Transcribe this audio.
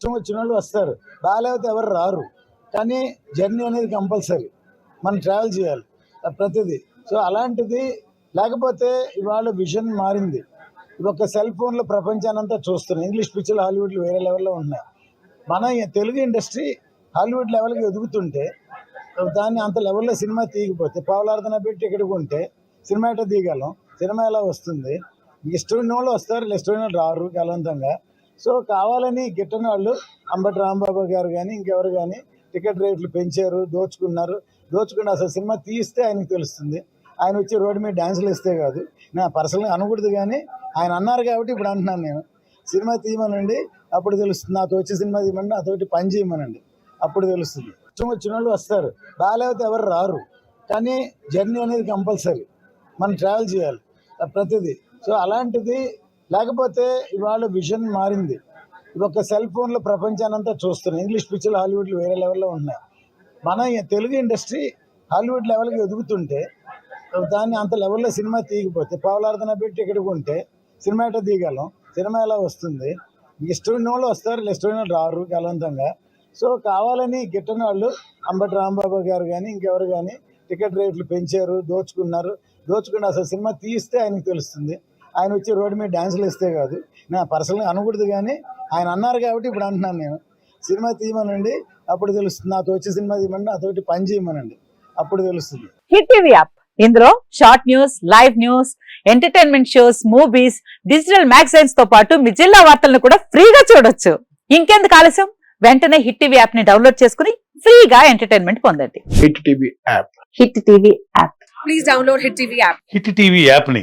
ఇష్టం వచ్చిన వాళ్ళు వస్తారు. బాగాలేకపోతే ఎవరు రారు. కానీ జర్నీ అనేది కంపల్సరీ. మనం ట్రావెల్ చేయాలి. ప్రతిదీ. సో అలాంటిది లేకపోతే ఇవాళ విజన్ మారింది. ఒక సెల్ ఫోన్లో ప్రపంచానంతా చూస్తున్నాం ఇంగ్లీష్ పిక్చర్లు హాలీవుడ్లు వేరే లెవెల్లో ఉన్నాయి మన తెలుగు ఇండస్ట్రీ హాలీవుడ్ లెవెల్కి ఎదుగుతుంటే దాన్ని అంత లెవెల్లో సినిమా తీయకపోతే పావులార్థన పెట్టి ఇక్కడికి ఉంటే సినిమా ఎట్లా తీయగలం? సినిమా ఎలా వస్తుంది? ఇష్టమైన వాళ్ళు వస్తారు ఇష్టమైన వాళ్ళు రారు గలవంతంగా సో కావాలని గిట్టని వాళ్ళు అంబటి రాంబాబు గారు కానీ ఇంకెవరు కానీ టికెట్ రేట్లు పెంచారు దోచుకున్నారు. దోచుకుని అసలు సినిమా తీస్తే ఆయనకు తెలుస్తుంది. ఆయన వచ్చి రోడ్డు మీద డ్యాన్సులు ఇస్తే కాదు. నా పర్సనల్గా అనకూడదు కానీ ఆయన అన్నారు కాబట్టి ఇప్పుడు అంటున్నాను నేను. సినిమా తీయమనండి అప్పుడు తెలుస్తుంది. నాతో వచ్చి సినిమా తీయమండి నాతోటి పని చేయమనండి. అప్పుడు తెలుస్తుంది. ఇష్టం వచ్చిన వాళ్ళు వస్తారు. బాగాలేకపోతే ఎవరు రారు. కానీ జర్నీ అనేది కంపల్సరీ. మనం ట్రావెల్ చేయాలి. ప్రతిదీ. సో అలాంటిది లేకపోతే ఇవాళ విజన్ మారింది. ఒక సెల్ ఫోన్లో ప్రపంచానంతా చూస్తున్నాం ఇంగ్లీష్ పిక్చర్లు హాలీవుడ్లు వేరే లెవెల్లో ఉన్నాయి మన తెలుగు ఇండస్ట్రీ హాలీవుడ్ లెవెల్కి ఎదుగుతుంటే దాన్ని అంత లెవెల్లో సినిమా తీయకపోతే పావులార్థన పెట్టి ఇక్కడ కొంటే సినిమా ఎట్లా తీయగలం? సినిమా ఎలా వస్తుంది? ఇష్టమైన వాళ్ళు వస్తారు ఇష్టమైన వాళ్ళు రారు గలవంతంగా సో కావాలని గిట్టని వాళ్ళు అంబటి రాంబాబు గారు కానీ ఇంకెవరు కానీ టికెట్ రేట్లు పెంచారు దోచుకున్నారు. దోచుకుని అసలు సినిమా తీస్తే ఆయనకు తెలుస్తుంది. ఆయన వచ్చి రోడ్డు మీద డ్యాన్సులు ఇస్తే కాదు. నా పర్సనల్గా అనకూడదు కానీ ఆయన అన్నారు కాబట్టి ఇప్పుడు అంటున్నాను నేను. సినిమా తీయమనండి అప్పుడు తెలుస్తుంది. నాతో వచ్చి సినిమా తీయమని నాతోటి పని చేయమనండి. అప్పుడు తెలుస్తుంది. Hit TV app. ఇందులో short news live news entertainment shows movies digital మ్యాగజైన్స్తో పాటు మీ జిల్లా వార్తలను కూడా ఫ్రీగా చూడొచ్చు. ఇంకెందుకు ఆలస్యం? వెంటనే హిట్ టీవీ యాప్ని డౌన్లోడ్ చేసుకుని ఫ్రీగా ఎంటర్టైన్మెంట్ పొందండి. Hit TV app. Hit TV app please download Hit TV app. Hit TV యాప్ని